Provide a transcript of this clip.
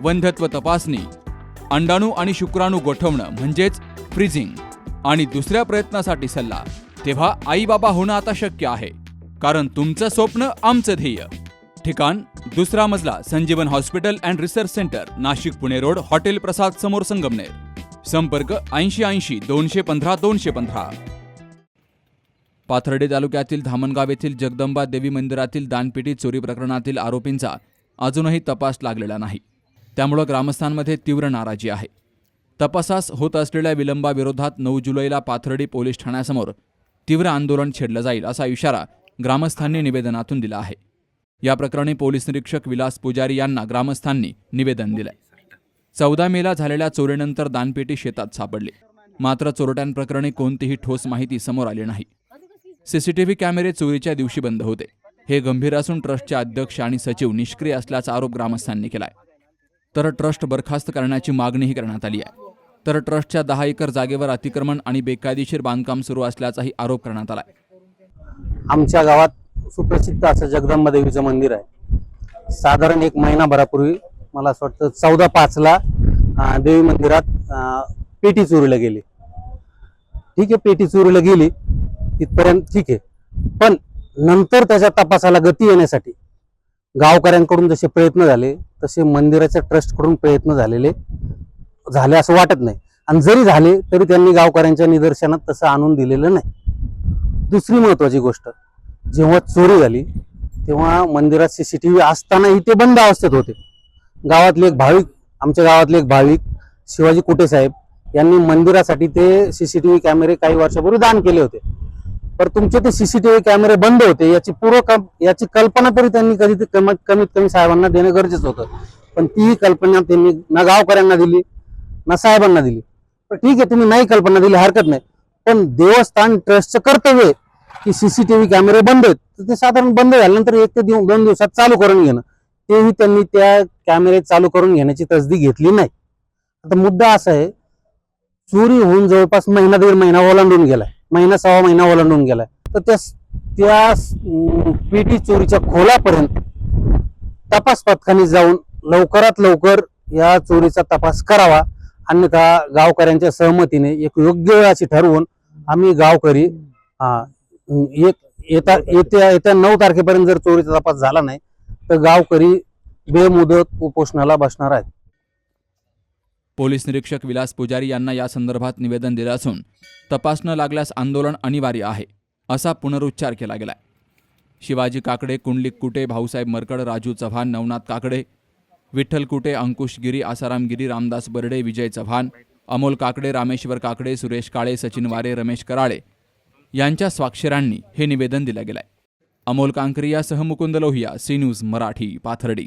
वंध्यत्व तपासणी अंडाणू आणि शुक्राणू गोठवणं म्हणजेच फ्रीजिंग आणि दुसऱ्या प्रयत्नासाठी सल्ला तेव्हा आई बाबा होणं आता शक्य आहे कारण तुमचं स्वप्न आमचं ध्येय. ठिकाण दुसरा मजला Sanjivan hospital and research centre Nashik Pune road hotel Prasad समोर संगमनेर. संपर्क ऐंशी ऐंशी दोनशे पंधरा दोनशे पंधरा. पाथर्डी तालुक्यातील धामणगाव येथील जगदंबा देवी मंदिरातील दानपेटी चोरी प्रकरणातील आरोपींचा अजूनही तपास लागलेला नाही. त्यामुळं ग्रामस्थांमध्ये तीव्र नाराजी आहे. तपासास होत असलेल्या विलंबाविरोधात नऊ जुलैला पाथर्डी पोलीस ठाण्यासमोर तीव्र आंदोलन छेडलं जाईल असा इशारा ग्रामस्थांनी निवेदनातून दिला आहे. या प्रकरणी पोलीस निरीक्षक विलास पुजारी यांना ग्रामस्थांनी निवेदन दिलंय. चौदा मेला झालेल्या चोरीनंतर दानपेटी शेतात सापडली. मात्र चोरट्यांप्रकरणी कोणतीही ठोस माहिती समोर आली नाही. सीसीटीव्ही कॅमेरे चोरीच्या दिवशी बंद होते. हे गंभीर असून ट्रस्टचे अध्यक्ष आणि सचिव निष्क्रिय असल्याचा आरोप ग्रामस्थांनी केलाय. तर ट्रस्ट बरखास्त करण्याची मागणीही करण्यात आली आहे. तर ट्रस्टच्या दहा एकर जागेवर अतिक्रमण आणि बेकायदेशीर बांधकाम सुरू असल्याचाही आरोप करण्यात आला आमच्या गावात सुप्रसिद्ध असं जगदंबा देवीचं मंदिर आहे. साधारण एक महिनाभरापूर्वी मला असं वाटतं चौदा पाचला देवी मंदिरात पेटी चोरीला गेली. ठीक आहे पेटी चोरीला गेली तिथपर्यंत ठीक आहे. पण नंतर त्याच्या तपासाला गती येण्यासाठी गावकऱ्यांकडून जसे प्रयत्न झाले तसे मंदिराच्या ट्रस्टकडून प्रयत्न झालेले झाले असं वाटत नाही. आणि जरी झाले तरी त्यांनी गावकऱ्यांच्या निदर्शनात तसं आणून दिलेलं नाही. दुसरी महत्वाची गोष्ट जेव्हा चोरी झाली तेव्हा मंदिरात सी सी टी व्ही असतानाही ते बंद अवस्थेत होते. गावातले एक भाविक आमच्या गावातले एक भाविक शिवाजी कुटे साहेब यांनी मंदिरासाठी ते सी सी टी व्ही कॅमेरे काही वर्षापूर्वी दान केले होते. तर तुमचे ते सीसीटीव्ही कॅमेरे बंद होते याची पूर्व याची कल्पना तरी त्यांनी कधी कमीत कमीत कमी साहेबांना देणं गरजेचं होतं. पण तीही कल्पना त्यांनी ना गावकऱ्यांना दिली ना साहेबांना दिली. पण ठीक आहे तुम्ही नाही कल्पना दिली हरकत नाही. पण देवस्थान ट्रस्टचं कर्तव्य आहे की सीसीटीव्ही कॅमेरे बंद आहेत. तर ते साधारण बंद झाल्यानंतर एक ते दिव- दोन दिवसात चालू करून घेणं. तेही त्यांनी त्या कॅमेरे चालू करून घेण्याची तसदी घेतली नाही. आता मुद्दा असा आहे चोरी होऊन जवळपास महिना दीड महिना ओलांडून गेलाय. महिना सव्वा महिना ओलांडून गेलाय. तर त्या त्या पेटी चोरीच्या खोलापर्यंत तपास पथकाने जाऊन लवकरात लवकर या चोरीचा तपास करावा. अन्यथा गावकऱ्यांच्या सहमतीने एक योग्य वेळ अशी ठरवून आम्ही गावकरी हा एक येता येत्या येत्या नऊ तारखेपर्यंत जर चोरीचा तपास झाला नाही तर गावकरी बेमुदत उपोषणाला बसणार आहेत. पोलीस निरीक्षक विलास पुजारी यांना या संदर्भात निवेदन दिलं असून तपास न लागल्यास आंदोलन अनिवार्य आहे असा पुनरुच्चार केला गेलाय. शिवाजी काकडे कुंडलिक कुटे भाऊसाहेब मरकड राजू चव्हाण नवनाथ काकडे विठ्ठल कुटे अंकुश गिरी आसाराम गिरी रामदास बर्डे विजय चव्हाण अमोल काकडे रामेश्वर काकडे सुरेश काळे सचिन वारे रमेश कराळे यांच्या स्वाक्षरांनी हे निवेदन दिलं गेलंय. अमोल कांकरियासह मुकुंद लोहिया सी न्यूज मराठी पाथर्डी.